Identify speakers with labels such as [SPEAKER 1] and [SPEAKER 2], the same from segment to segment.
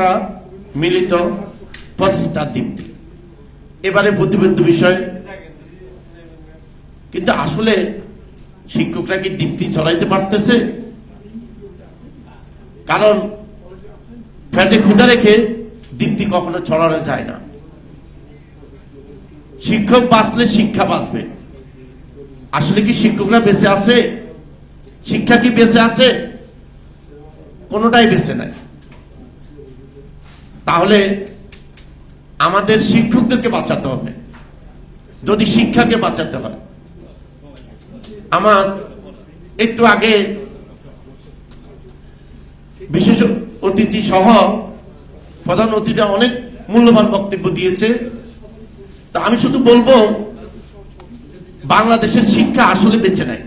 [SPEAKER 1] প্রত্যাশা মিলিত প্রচেষ্টার দীপ্তি এবারে প্রতিবেদ্য বিষয়। কিন্তু আসলে শিক্ষকরা কি দীপ্তি ছড়াইতে পারতেছে? কারণ ফ্যাটে ক্ষুদা রেখে দীপ্তি কখনো ছড়ানো যায় না। শিক্ষক বাঁচলে শিক্ষা বাঁচবে। আসলে কি শিক্ষকরা বেঁচে আছে? শিক্ষা কি বেঁচে আছে? কোনোটাই বেঁচে নাই। তাহলে আমাদের শিক্ষকদেরকে বাঁচাতে হবে। যদি শিক্ষাকে বাঁচাতে হয়। আমার একটু আগে বিশেষ অতিথি সহ প্রধান অতিথিরা অনেক মূল্যবান বক্তব্য দিয়েছে। তা আমি শুধু বলব, বাংলাদেশের শিক্ষা আসলে বেঁচে নাই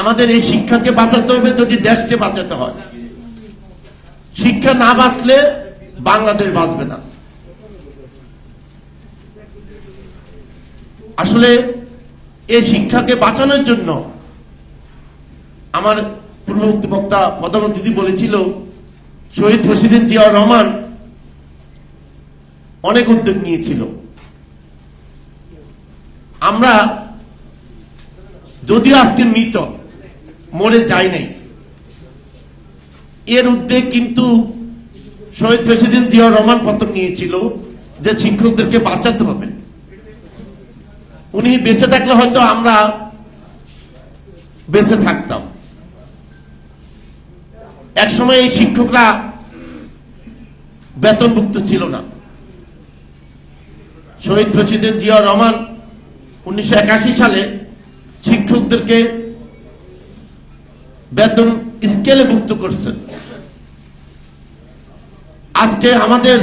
[SPEAKER 1] আমাদের এই শিক্ষাকে বাঁচাতে হবে, যদি দেশকে বাঁচাতে হয়। শিক্ষা না বাঁচলে বাংলাদেশ বাঁচবে না। আসলে এই শিক্ষাকে বাঁচানোর জন্য আমার পূর্ববর্তী বক্তা প্রধান অতিথি বলেছিল, শহীদ প্রেসিডেন্ট জিয়াউর রহমান অনেক উদ্যোগ নিয়েছিল। আমরা যদিও আজকে মৃত, মরে যাই নাই, এর উদ্যোগ কিন্তু শহীদ প্রেসিডেন্ট জিয়াউর রহমান প্রথম নিয়েছিল যে শিক্ষকদেরকে বাঁচাতে হবে। উনি বেঁচে থাকলে হয়তো আমরা বেঁচে থাকতাম। এক সময় এই শিক্ষকরা বেতনভুক্ত ছিল না। শহীদ প্রেসিডেন্ট জিয়া রহমান উনিশশো একাশি সালে শিক্ষকদেরকে বেতন স্কেলে মুক্ত করছেন। আজকে আমাদের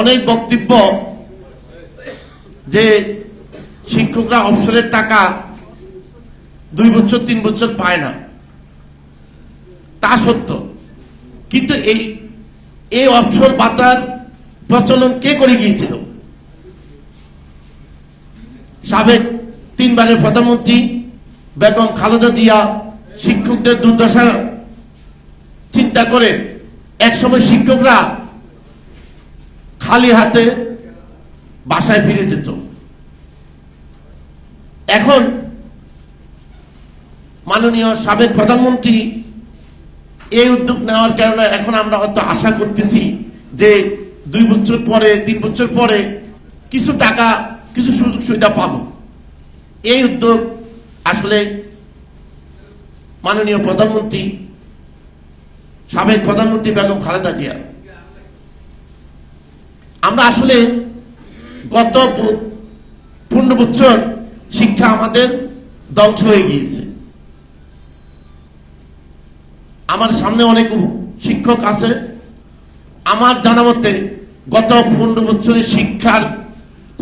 [SPEAKER 1] অনেক বক্তব্য যে শিক্ষকরা অবসরের টাকা দুই বছর, তিন বছর পায় না। তা সত্য। কিন্তু এই এই অবসর পাতার প্রচলন কে করে গিয়েছিল? সাবেক তিনবারের প্রধানমন্ত্রী বেগম খালেদা জিয়া শিক্ষকদের দুর্দশা চিন্তা করে একসময় শিক্ষকরা খালি হাতে বাসায় ফিরে যেত। এখন মাননীয় সাবেক প্রধানমন্ত্রী এই উদ্যোগ নেওয়ার কারণে এখন আমরা হয়তো আশা করতেছি যে দুই বছর পরে, তিন বছর পরে কিছু টাকা, কিছু সুযোগ সুবিধা পাব। এই উদ্যোগ আসলে মাননীয় প্রধানমন্ত্রী, সাবেক প্রধানমন্ত্রী বেগম খালেদা জিয়া আমরা আসলে গত পনেরো বছর শিক্ষা আমাদের ধ্বংস হয়ে গিয়েছে। আমার সামনে অনেক শিক্ষক আছে। আমার জানা মতে গত পনেরো বছরে শিক্ষার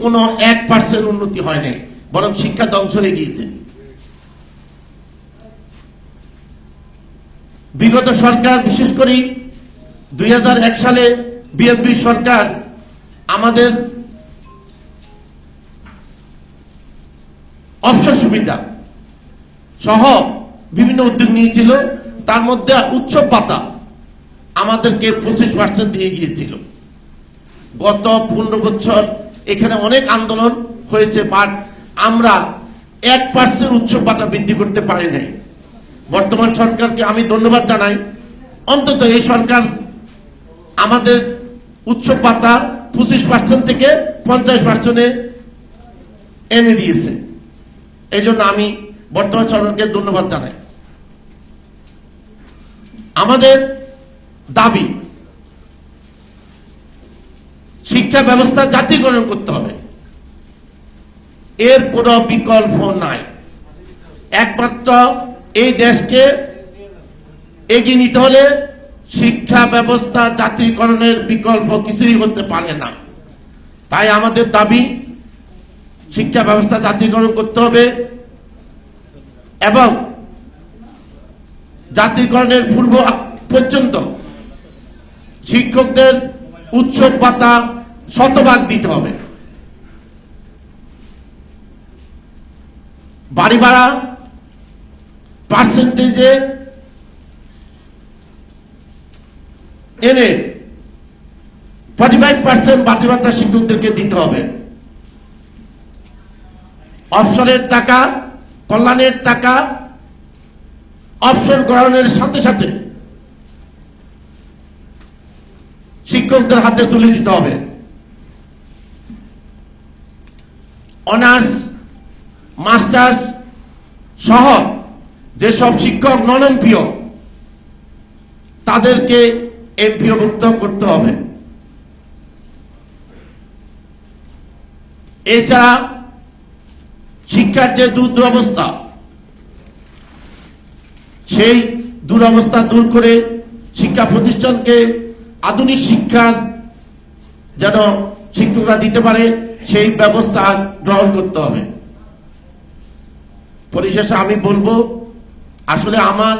[SPEAKER 1] কোনো এক পার্সেন্ট উন্নতি হয় নাই, বরং শিক্ষা ধ্বংস হয়ে গিয়েছে। বিগত সরকার, বিশেষ করে দুই হাজার এক সালে বিএনপি সরকার আমাদের অবসর সুবিধা সহ বিভিন্ন উদ্যোগ নিয়েছিল। তার মধ্যে উৎসব পাতা আমাদেরকে পঁচিশ পার্সেন্ট দিয়ে গিয়েছিল। গত পনেরো বছর এখানে অনেক আন্দোলন হয়েছে বাট আমরা এক পার্সেন্ট উৎসব পাতা বৃদ্ধি করতে পারি নাই। বর্তমান সরকারকে আমি ধন্যবাদ জানাই। অন্তত এই সরকার আমাদের উৎসব পাতা পঁচিশ পার্সেন্ট থেকে পঞ্চাশ পার্সেন্টে এনে দিয়েছে। এই জন্য আমি বর্তমান সরকারকে ধন্যবাদ জানাই। আমাদের দাবি, শিক্ষা ব্যবস্থা জাতীয়করণ করতে হবে। এর কোনো বিকল্প নাই। একমাত্র এই দেশকে এগিয়ে নিতে হলে শিক্ষা ব্যবস্থা জাতীয়করণের বিকল্প কিছুই হতে পারে না। তাই আমাদের দাবি, শিক্ষা ব্যবস্থা জাতীয়করণ করতে হবে এবং জাতীয়করণের পূর্ব পর্যন্ত শিক্ষকদের উৎসব পাতা শতভাগ দিতে হবে। বাড়ি ভাড়া পার্সেন্টেজে এনে ফর্টি ফাইভ পার্সেন্ট বাতি ভাতা শিক্ষকদেরকে দিতে হবে। অবসরের টাকা, কল্যাণের টাকা অবসর গ্রহণের সাথে সাথে শিক্ষকদের হাতে তুলে দিতে হবে। অনার্স, মাস্টার্স সহ যেসব শিক্ষক নন এমপিও তাদেরকে এমপিওভুক্ত করতে হবে। এছাড়া শিক্ষার যে দুরবস্থা, সেই দুরবস্থা দূর করে শিক্ষা প্রতিষ্ঠানকে আধুনিক শিক্ষার যেন শিক্ষকরা দিতে পারে, সেই ব্যবস্থা গ্রহণ করতে হবে। পরিশেষে আমি বলব, আসলে আমার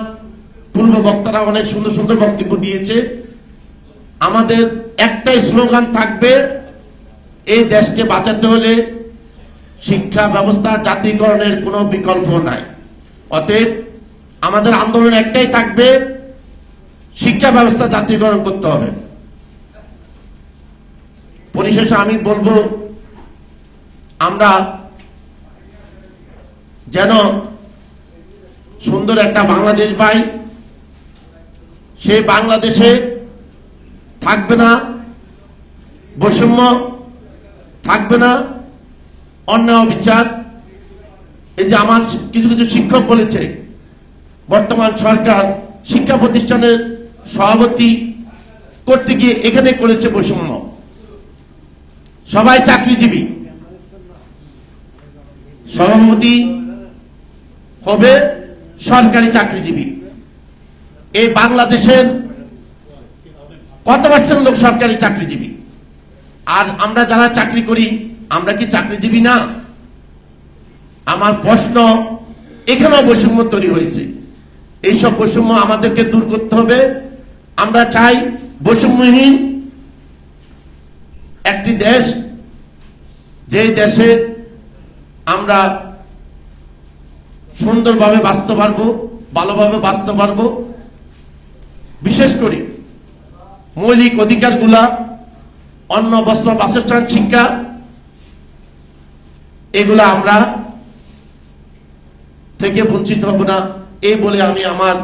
[SPEAKER 1] পূর্ব বক্তারা অনেক সুন্দর সুন্দর বক্তব্য দিয়েছে। আমাদের একটাই স্লোগান থাকবে, এই দেশকে বাঁচাতে হলে শিক্ষা ব্যবস্থা জাতীয়করণের কোনো বিকল্প নাই। অতএব আমাদের আন্দোলন একটাই থাকবে, শিক্ষা ব্যবস্থা জাতীয়করণ করতে হবে। পরিশেষে আমি বলব, আমরা যেন সুন্দর একটা বাংলাদেশ পাই। সেই বাংলাদেশে থাকবে না, বৈষম্য থাকবে না, অন্যায় বিচার এই যে আমার কিছু কিছু শিক্ষক বলেছে, বর্তমান সরকার শিক্ষা প্রতিষ্ঠানের সভাপতি করতে গিয়ে এখানে করেছে বৈষম্য। সবাই চাকরিজীবী। সভাপতি হবে সরকারি চাকরিজীবী। এই বাংলাদেশের কত পার্সেন্ট লোক সরকারি চাকরিজীবী? আর আমরা যারা চাকরি করি, আমরা কি চাকরিজীবী না? আমার প্রশ্ন, এখানেও বৈষম্য তৈরি হয়েছে। এইসব বৈষম্য আমাদেরকে দূর করতে হবে। আমরা চাই বৈষম্যহীন একটি দেশ যে দেশে আমরা সুন্দরভাবে বাঁচতে পারব, ভালোভাবে বাঁচতে পারব। বিশেষ করে মৌলিক অধিকারগুলা, অন্ন, বস্ত্র, বাসস্থান, শিক্ষা, এগুলা আমরা থেকে বঞ্চিত হব না। এই বলে আমি আমার